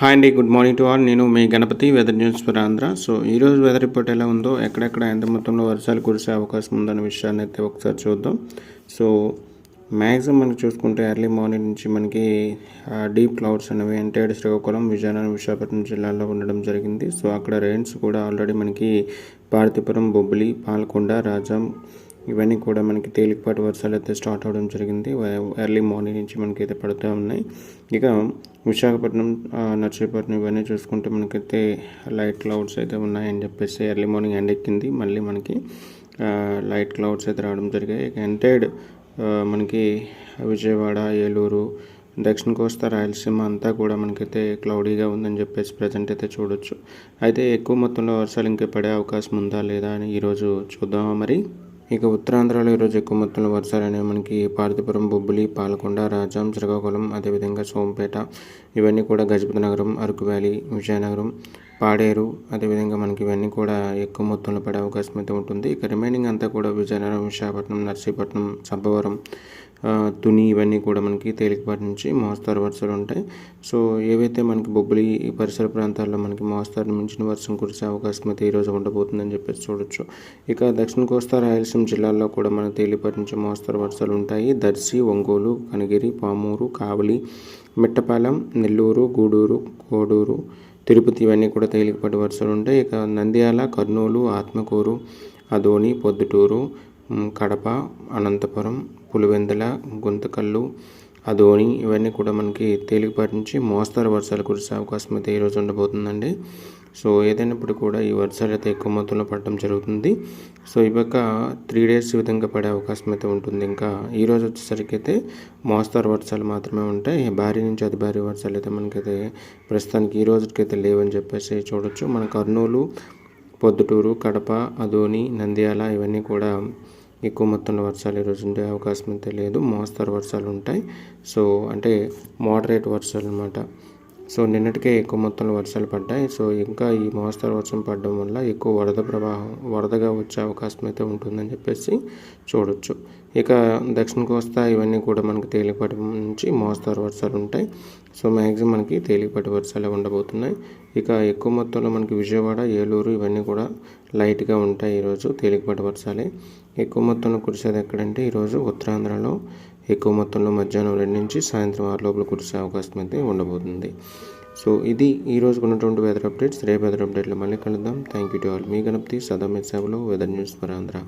Hi అండి good morning to all నేను మీ Ganapathi weather news for Andhra so ఈరోజు weather report ఎలా ఉందో ఎక్కడెక్కడ ఎంత మొత్తంలో వర్షాలు కురిసే అవకాశం ఉందన్న విషయాన్ని అయితే ఒకసారి చూద్దాం. సో మ్యాక్సిమం మనకి చూసుకుంటే ఎర్లీ మార్నింగ్ నుంచి మనకి డీప్ క్లౌడ్స్ అనేవి ఎంటైడ్ శ్రీకాకుళం విజయనగరం విశాఖపట్నం జిల్లాల్లో ఉండడం జరిగింది. సో అక్కడ రెయిన్స్ కూడా ఆల్రెడీ మనకి పార్తిపురం బొబ్బిలి పాల్కొండ రాజాం ఇవన్నీ కూడా మనకి తేలికపాటి వర్షాలు అయితే స్టార్ట్ అవడం జరిగింది. ఎర్లీ మార్నింగ్ నుంచి మనకి అయితే పడుతూ ఉన్నాయి. ఇక విశాఖపట్నం నర్సీపట్నం ఇవన్నీ చూసుకుంటే మనకైతే లైట్ క్లౌడ్స్ అయితే ఉన్నాయని చెప్పేసి ఎర్లీ మార్నింగ్ ఎండ్ ఎక్కింది. మళ్ళీ మనకి లైట్ క్లౌడ్స్ అయితే రావడం జరిగాయి. ఇక ఎంటైడ్ మనకి విజయవాడ ఏలూరు దక్షిణ కోస్తా రాయలసీమ అంతా కూడా మనకైతే క్లౌడీగా ఉందని చెప్పేసి ప్రజెంట్ అయితే చూడొచ్చు. అయితే ఎక్కువ మొత్తంలో వర్షాలు ఇంకా పడే అవకాశం ఉందా లేదా అని ఈరోజు చూద్దామా మరి? ఇక ఉత్తరాంధ్రలో ఈరోజు ఎక్కువ మొత్తంలో వర్షాలు అనేవి మనకి పార్వతీపురం బొబ్బిలి పాలకొండ రాజాం శ్రీకాకుళం అదేవిధంగా సోంపేట ఇవన్నీ కూడా గజపతి నగరం అరకు వ్యాలీ విజయనగరం పాడేరు అదేవిధంగా మనకి ఇవన్నీ కూడా ఎక్కువ మొత్తంలో పడే అవకాశం అయితే ఉంటుంది. ఇక రిమైనింగ్ అంతా కూడా విజయనగరం విశాఖపట్నం నర్సీపట్నం సబ్బవరం తుని ఇవన్నీ కూడా మనకి తేలికపాటి నుంచి మోస్తారు వర్షాలు ఉంటాయి. సో ఏవైతే మనకి బొబ్బిలి పరిసర ప్రాంతాల్లో మనకి మోస్తారు మించిన వర్షం కురిసే అవకాశం అయితే ఈరోజు ఉండబోతుందని చెప్పేసి చూడొచ్చు. ఇక దక్షిణ కోస్తా రాయలసీమ జిల్లాల్లో కూడా మనకి తేలికపాటి నుంచి మోస్తారు వర్షాలు ఉంటాయి. దర్శి ఒంగోలు కనగిరి పామూరు కావలి మిట్టపాలెం నెల్లూరు గూడూరు కోడూరు తిరుపతి ఇవన్నీ కూడా తేలికపాటి వర్షాలు ఉంటాయి. ఇక నంద్యాల కర్నూలు ఆత్మకూరు అదోని పొద్దుటూరు కడప అనంతపురం పులివెందుల గుంతకల్లు అదోని ఇవన్నీ కూడా మనకి తేలికపాటి నుంచి మోస్తరు వర్షాలు కురిసే అవకాశం అయితే ఈరోజు ఉండబోతుందండి. సో ఏదైనప్పుడు కూడా ఈ వర్షాలు అయితే ఎక్కువ మొత్తంలో పడడం జరుగుతుంది. సో ఈ పక్క త్రీ డేస్ విధంగా పడే అవకాశం అయితే ఉంటుంది. ఇంకా ఈ రోజు వచ్చేసరికి అయితే మోస్తరు వర్షాలు మాత్రమే ఉంటాయి. భారీ నుంచి అతి భారీ వర్షాలు అయితే మనకైతే ప్రస్తుతానికి ఈ రోజుకైతే లేవని చెప్పేసి చూడొచ్చు. మన కర్నూలు పొద్దుటూరు కడప అదోని నంద్యాల ఇవన్నీ కూడా ఎక్కువ మొత్తంలో వర్షాలు ఈరోజు ఉండే అవకాశం అయితే లేదు. మోస్తరు వర్షాలు ఉంటాయి. సో అంటే మోడరేట్ వర్షాలు అనమాట సో నిన్నటికే ఎక్కువ మొత్తంలో వర్షాలు పడ్డాయి. సో ఇంకా ఈ మోస్తరు వర్షం పడడం వల్ల ఎక్కువ వరద ప్రవాహం వరదగా వచ్చే అవకాశం అయితే ఉంటుందని చెప్పేసి చూడొచ్చు. ఇక దక్షిణ కోస్తా ఇవన్నీ కూడా మనకి తేలికపాటి నుంచి మోస్తరు వర్షాలు ఉంటాయి. సో మ్యాక్సిమం మనకి తేలికపాటి వర్షాలే ఉండబోతున్నాయి. ఇక ఎక్కువ మొత్తంలో మనకి విజయవాడ ఏలూరు ఇవన్నీ కూడా లైట్గా ఉంటాయి ఈరోజు తేలికపాటి వర్షాలే ఎక్కువ మొత్తంలో కురిసేది ఎక్కడంటే ఈరోజు ఉత్తరాంధ్రలో ఎక్కువ మొత్తంలో మధ్యాహ్నం రెండు నుంచి సాయంత్రం ఆరు లోపల కురిసే అవకాశం అయితే ఉండబోతుంది. సో ఇది ఈ రోజు ఉన్నటువంటి వెదర్ అప్డేట్స్ రేపు వెదర్ అప్డేట్లో మళ్ళీ కలుద్దాం. థ్యాంక్ యూ టు ఆల్ మీ గణపతి సదా మీ వెదర్ న్యూస్ ఫర్ ఆంధ్ర